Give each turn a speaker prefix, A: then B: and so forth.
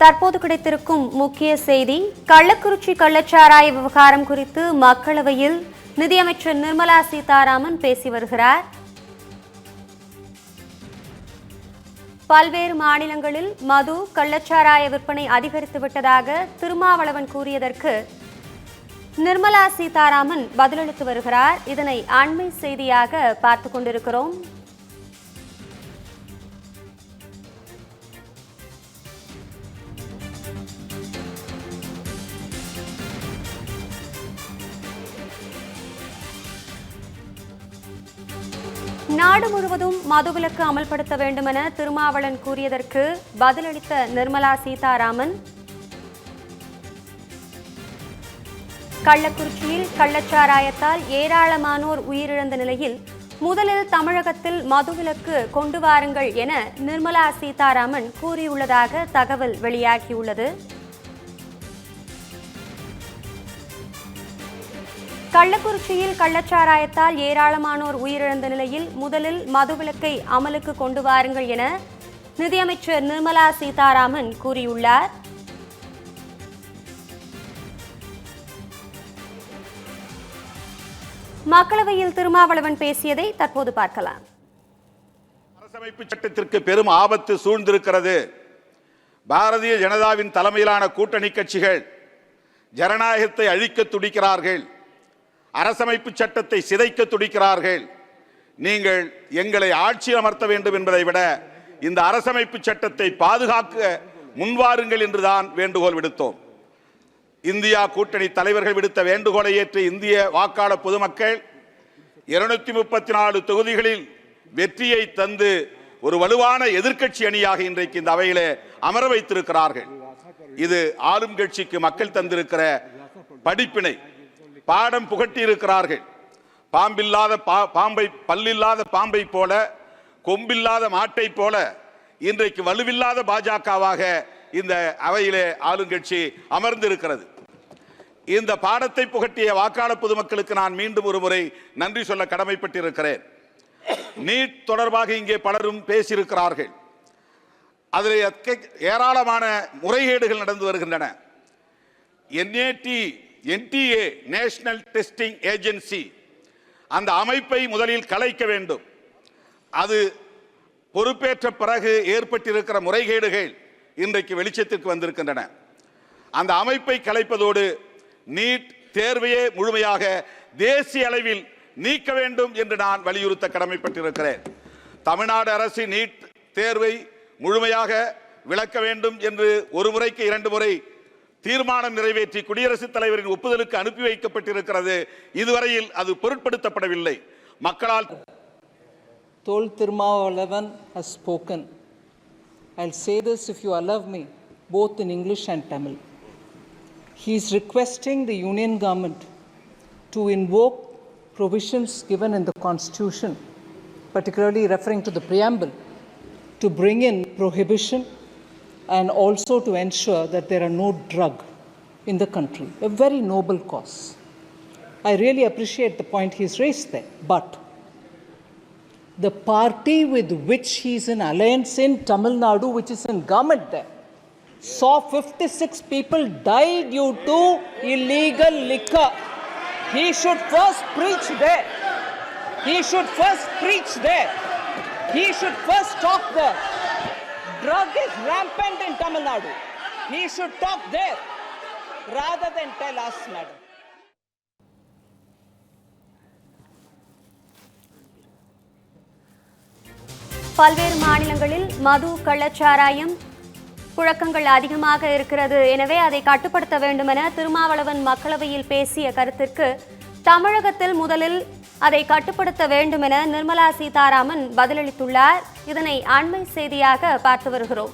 A: தற்போது கிடைத்திருக்கும் முக்கிய செய்தி கள்ளக்குறிச்சி கள்ளச்சாராய விவகாரம் குறித்து மக்களவையில் நிதியமைச்சர் நிர்மலா சீதாராமன் பேசி வருகிறார். பல்வேறு மாநிலங்களில் மது கள்ளச்சாராய விற்பனை அதிகரித்து விட்டதாக திருமாவளவன் கூறியதற்கு நிர்மலா சீதாராமன் பதிலளித்து வருகிறார். இதனை அண்மை செய்தியாக பார்த்து கொண்டிருக்கிறோம். நாடு முழுவதும் மதுவிலக்கு அமல்படுத்த வேண்டுமென திருமாவளன் கூறியதற்கு பதிலளித்த நிர்மலா சீதாராமன். கள்ளக்குறிச்சியில் கள்ளச்சாராயத்தால் ஏராளமானோர் உயிரிழந்த நிலையில் முதலில் தமிழகத்தில் மதுவிலக்கு கொண்டு வாருங்கள் என நிர்மலா சீதாராமன் கூறியுள்ளதாக தகவல் வெளியாகியுள்ளது. கள்ளக்குறிச்சியில் கள்ளச்சாராயத்தால் ஏராளமானோர் உயிரிழந்த நிலையில் முதலில் மதுவிலக்கை அமலுக்கு கொண்டு வாருங்கள் என நிதியமைச்சர் நிர்மலா சீதாராமன் கூறியுள்ளார். மக்களவையில் திருமாவளவன் பேசியதை தற்போது பார்க்கலாம்.
B: அரசமைப்பு சட்டத்திற்கு பெரும் ஆபத்து சூழ்ந்திருக்கிறது. பாரதிய ஜனதாவின் தலைமையிலான கூட்டணி கட்சிகள் ஜனநாயகத்தை அழிக்க துடிக்கிறார்கள். அரசமைப்பு சட்டத்தை சிதைக்க துடிக்கிறார்கள். நீங்கள் எங்களை ஆட்சி அமர்த்த வேண்டும் என்பதை விட இந்த அரசமைப்பு சட்டத்தை பாதுகாக்க முன்வாருங்கள் என்றுதான் வேண்டுகோள் விடுத்தோம். இந்தியா கூட்டணி தலைவர்கள் விடுத்த வேண்டுகோளை ஏற்று இந்திய வாக்காளர் பொதுமக்கள் இருநூத்தி முப்பத்தி நாலு தொகுதிகளில் வெற்றியை தந்து ஒரு வலுவான எதிர்க்கட்சி அணியாக இன்றைக்கு இந்த அவையிலே அமர வைத்திருக்கிறார்கள். இது ஆளும் கட்சிக்கு மக்கள் தந்திருக்கிற படிப்பினை பாடம் புகட்டி இருக்கிறார்கள் பாம்பில்லாத பா- பாம்பை பல்லில்லாத பாம்பை போல கொம்பில்லாத மாட்டை போல இன்றைக்கு வலுவில்லாத பாஜகவாக இந்த அவையிலே ஆளுங்கட்சி அமர்ந்திருக்கிறது. இந்த பாடத்தை புகட்டிய வாக்காளர் பொதுமக்களுக்கு நான் மீண்டும் ஒரு முறை நன்றி சொல்ல கடமைப்பட்டிருக்கிறேன். நீட் தொடர்பாக இங்கே பலரும் பேசியிருக்கிறார்கள். அதில் எக்க- ஏராளமான முறைகேடுகள் நடந்து வருகின்றன. NAD NTA national testing agency அந்த அமைப்பை முதலில் கலைக்க வேண்டும். அது பொறுப்பேற்ற பிறகு ஏற்பட்டிருக்கிற முறைகேடுகள் இன்றைக்கு வெளிச்சத்திற்கு வந்திருக்கின்றன. அந்த அமைப்பை கலைப்பதோடு நீட் தேர்வையே முழுமையாக தேசிய அளவில் நீக்க வேண்டும் என்று நான் வலியுறுத்த கடமைப்பட்டிருக்கிறேன். தமிழ்நாடு அரசு நீட் தேர்வை முழுமையாக விளக்க வேண்டும் என்று ஒரு முறைக்கு இரண்டு முறை தீர்மானம் நிறைவேற்றி குடியரசுத் தலைவரின் ஒப்புதலுக்கு அனுப்பி வைக்கப்பட்டிருக்கிறது இதுவரையில் அது பொருட்படுத்தப்படவில்லை மக்களால்
C: Tol Tirumalavan has spoken. I'll say this if you allow me, both in English and Tamil. He is requesting the Union government to invoke provisions given in the Constitution, particularly referring to the preamble, to bring in prohibition and also to ensure that there are no drug in the country. A very noble cause. I really appreciate the point he's raised there, but the party with which he is in alliance in Tamil Nadu, which is in government there, saw 56 people die due to illegal liquor. He should first preach there. He should first preach there. He should first talk there. Drug is rampant in Tamil Nadu. He should talk there rather than tell us, madam.
A: பல்வேறு மாநிலங்களில் மது கள்ளச்சாராயம் புழக்கங்கள் அதிகமாக இருக்கிறது எனவே அதை கட்டுப்படுத்த வேண்டுமென திருமாவளவன் மக்களவையில் பேசிய கருத்திற்கு தமிழகத்தில் முதலில் அதை கட்டுப்படுத்த வேண்டுமென நிர்மலா சீதாராமன் பதிலளித்துள்ளார். இதனை அண்மை செய்தியாக பார்த்து வருகிறோம்.